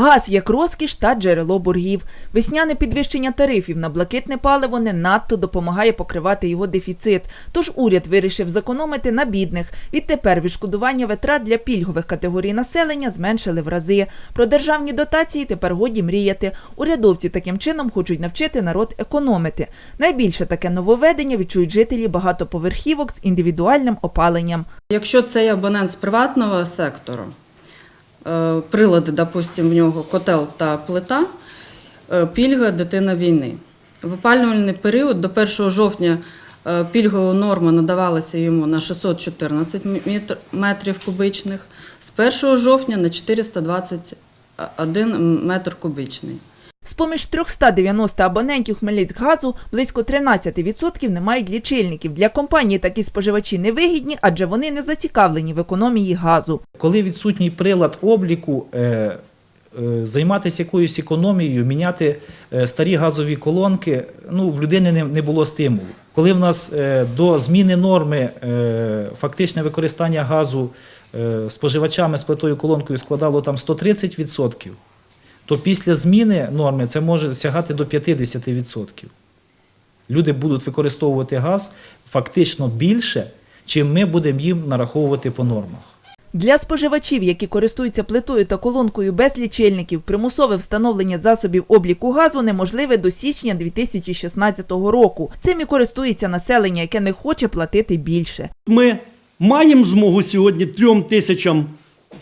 Газ як розкіш та джерело боргів. Весняне підвищення тарифів на блакитне паливо не надто допомагає покривати його дефіцит. Тож уряд вирішив зекономити на бідних. Відтепер відшкодування витрат для пільгових категорій населення зменшили в рази. Про державні дотації тепер годі мріяти. Урядовці таким чином хочуть навчити народ економити. Найбільше таке нововведення відчують жителі багатоповерхівок з індивідуальним опаленням. Якщо цей абонент з приватного сектору, прилади, допустим, в нього котел та плита, е, пільга дитина війни. В опалювальний період до 1 жовтня е, пільгова норма надавалася йому на 614 метрів кубичних, з 1 жовтня на 421 метр кубичний. З-поміж 390 абонентів Хмельницькгазу близько 13% не мають лічильників. Для компанії такі споживачі невигідні, адже вони не зацікавлені в економії газу. Коли відсутній прилад обліку, е, е, займатися якоюсь економією, міняти е, старі газові колонки, ну, в людини не, було стимулу. Коли в нас до зміни норми фактичне використання газу споживачами з плитою колонкою складало там 130%, то після зміни норми це може сягати до 50%. Люди будуть використовувати газ фактично більше, чим ми будемо їм нараховувати по нормах. Для споживачів, які користуються плитою та колонкою без лічильників, примусове встановлення засобів обліку газу неможливе до січня 2016 року. Цим і користується населення, яке не хоче платити більше. Ми маємо змогу сьогодні трьом тисячам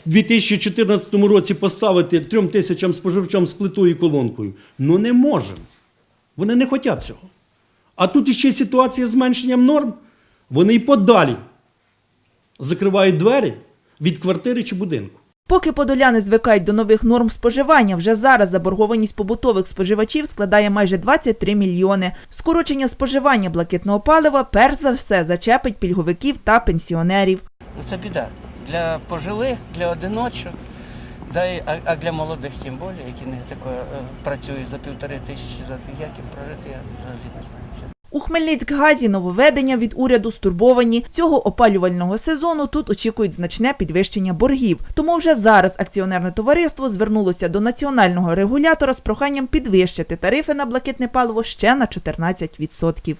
в 2014 році поставити трьом тисячам споживачам з плитою і колонкою. Ну не можемо. Вони не хочуть цього. А тут іще ситуація з зменшенням норм. Вони й подалі закривають двері від квартири чи будинку. Поки подоляни звикають до нових норм споживання, вже зараз заборгованість побутових споживачів складає майже 23 мільйони. Скорочення споживання блакитного палива перш за все зачепить пільговиків та пенсіонерів. Ну, Це біда. Для пожилих, для одиночок, да й, а, а для молодих тим більше, які не тако, е, працюють за півтори тисячі, за дві, як їм прожити, я взагалі не знаю. У Хмельницькгазі нововведення від уряду стурбовані. Цього опалювального сезону тут очікують значне підвищення боргів. Тому вже зараз акціонерне товариство звернулося до національного регулятора з проханням підвищити тарифи на блакитне паливо ще на 14%.